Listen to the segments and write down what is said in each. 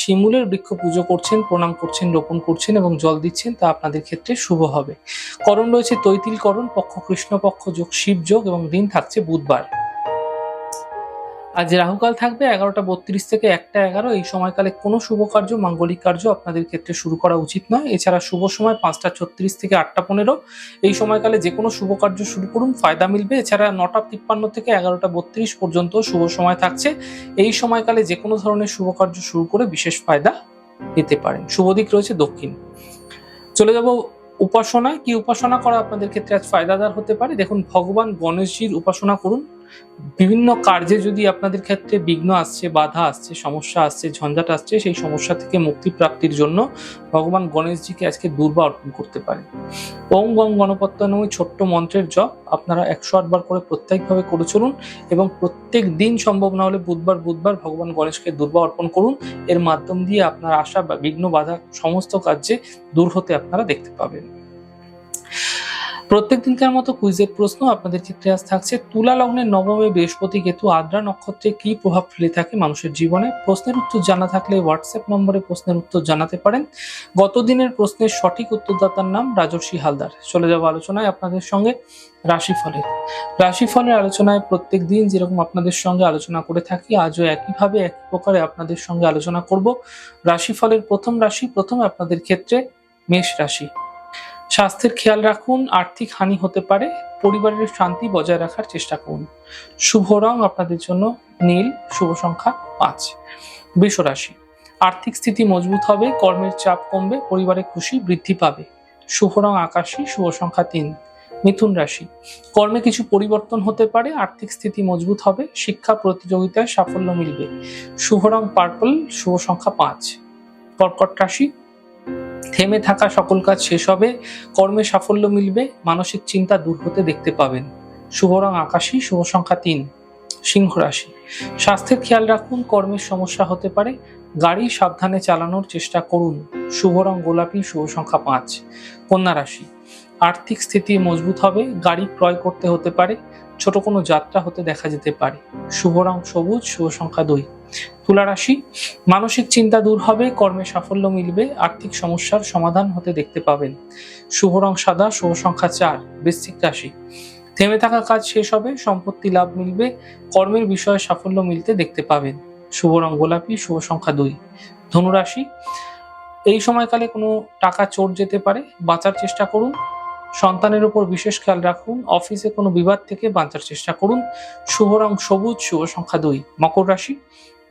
শিমুলের বৃক্ষ পুজো করছেন, প্রণাম করছেন, রোপণ করছেন এবং জল দিচ্ছেন, তা আপনাদের ক্ষেত্রে শুভ হবে। করণ রয়েছে তৈতিল করণ, পক্ষ কৃষ্ণপক্ষ যোগ শিব যোগ এবং দিন থাকছে বুধবার। আজ রাহুকাল থাকবে, এগারোটা বত্রিশ থেকে একটা এগারো। এই সময়কালে কোনো শুভ কার্য, মাঙ্গলিক কার্য আপনাদের ক্ষেত্রে শুরু করা উচিত নয়। এছাড়া শুভ সময় পাঁচটা ছত্রিশ থেকে আটটা পনেরো। এই সময়কালে যে কোনো শুভ কার্য শুরু করুন, ফায়দা মিলবে। এছাড়া নটা তিপ্পান্ন থেকে এগারোটা বত্রিশ পর্যন্ত শুভ সময় থাকছে। এই সময়কালে যে কোনো ধরনের শুভ কার্য শুরু করে বিশেষ ফায়দা পেতে পারেন। শুভ দিক রয়েছে দক্ষিণ। চলে যাব উপাসনায়। কি উপাসনা করা আপনাদের ক্ষেত্রে আজ ফায়দাদার হতে পারে? দেখুন, ভগবান গণেশজির উপাসনা করুন। বিভিন্ন কার্যে যদি আপনাদের ক্ষেত্রে বিঘ্ন আসছে, বাধা আসছে, সমস্যা আসছে, ঝঞ্ঝাট আসছে, সেই সমস্যা থেকে মুক্তি প্রাপ্তির জন্য ভগবান গণেশজিকে আজকে দুর্বা অর্পণ করতে পারেন ওং গং নামে ছোট্ট মন্ত্রের জপ আপনারা একশো আটবার করে প্রত্যেকভাবে করে চলুন এবং প্রত্যেক দিন সম্ভব না হলে বুধবার বুধবার ভগবান গণেশকে দুর্বা অর্পণ করুন। এর মাধ্যম দিয়ে আপনার আশা বা বিঘ্ন বাধা সমস্ত কার্যে দূর হতে আপনারা দেখতে পাবেন। প্রত্যেক দিনকার মতো কুইজের প্রশ্ন আপনাদের ক্ষেত্রে আজ থাকছে। তুলা লগ্নের নবমে বৃহস্পতি কেতু, আদ্রা নক্ষত্রে কি প্রভাব ফেলে থাকে মানুষের জীবনে? প্রশ্নের উত্তর জানা থাকলে হোয়াটসঅ্যাপ নম্বরে প্রশ্নের উত্তর জানাতে পারেন। গত দিনের প্রশ্নের সঠিক উত্তরদাতার নাম রাজর্ষি হালদার। চলে যাব আলোচনায় আপনাদের সঙ্গে রাশিফলের রাশিফলের আলোচনায় প্রত্যেক দিন যেরকম আপনাদের সঙ্গে আলোচনা করে থাকি, আজও একইভাবে একই প্রকারে আপনাদের সঙ্গে আলোচনা করব। রাশিফলের প্রথম রাশি, প্রথমে আপনাদের ক্ষেত্রে মেষ রাশি। স্বাস্থ্যের খেয়াল রাখুন, আর্থিক হানি হতে পারে, পরিবারের শান্তি বজায় রাখার চেষ্টা করুন। শুভ রং আপনাদের জন্য, নীল, শুভ সংখ্যা পাঁচ। বৃষ রাশি আর্থিক স্থিতি মজবুত হবে, কর্মের চাপ কমবে, পরিবারে খুশি বৃদ্ধি পাবে। শুভ রং আকাশী, শুভ সংখ্যা তিন। মিথুন রাশি, কর্মে কিছু পরিবর্তন হতে পারে, আর্থিক স্থিতি মজবুত হবে, শিক্ষা প্রতিযোগিতায় সাফল্য মিলবে। শুভ রং পার্পল, শুভ সংখ্যা পাঁচ। কর্কট রাশি থেমে থাকা সকল কাজ শেষ হবে, কর্মে সাফল্য মিলবে, মানসিক চিন্তা দূর হতে দেখতে পাবেন। শুভ রং আকাশী, শুভ সংখ্যা তিন, সিংহ রাশি। স্বাস্থ্যের খেয়াল রাখুন, কর্মের সমস্যা হতে পারে, গাড়ি সাবধানে চালানোর চেষ্টা করুন। শুভ রং গোলাপি, শুভ সংখ্যা পাঁচ, কন্যা রাশি। আর্থিক স্থিতি মজবুত হবে, গাড়ি ক্রয় করতে হতে পারে, ছোট কোনো যাত্রা হতে দেখা যেতে পারে। শুভ রং সবুজ, শুভ সংখ্যা দুই তুলা রাশি। মানসিক চিন্তা দূর হবে, কর্মে সাফল্য মিলবে, আর্থিক সমস্যার সমাধান হতে দেখতে পাবেন। শুভ রং সাদা, শুভ সংখ্যা চার, বৃশ্চিক রাশি। থেমে থাকা কাজ শেষ হবে, সম্পত্তি লাভ মিলবে, কর্মের বিষয়ে সাফল্য মিলতে দেখতে পাবেন। শুভ রং গোলাপি, শুভ সংখ্যা দুই। ধনুরাশি, এই সময়কালে কোনো টাকা চোর যেতে পারে, বাঁচার চেষ্টা করুন সন্তানের উপর বিশেষ খেয়াল রাখুন, অফিসে কোনো বিবাদ থেকে বাঁচার চেষ্টা করুন। শুভ রং সবুজ, শুভ সংখ্যা দুই। মকর রাশি,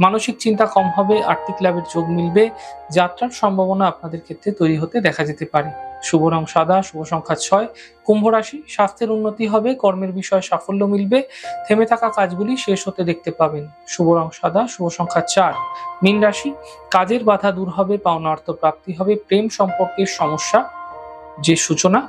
মানসিক চিন্তা কম হবে, আর্থিক লাভের যোগ মিলবে, যাত্রার সম্ভাবনা আপনাদের ক্ষেত্রে তৈরি হতে দেখা যেতে পারে। শুভ রং সাদা, শুভ সংখ্যা ছয়। কুম্ভ রাশি, স্বাস্থ্যের উন্নতি হবে, কর্মের বিষয়ে সাফল্য মিলবে, থেমে থাকা কাজগুলি শেষ হতে দেখতে পাবেন। শুভ রং সাদা, শুভ সংখ্যা চার। মীন রাশি, কাজের বাধা দূর হবে পাওনা অর্থ প্রাপ্তি হবে, প্রেম সম্পর্কের সমস্যা, যে সূচনা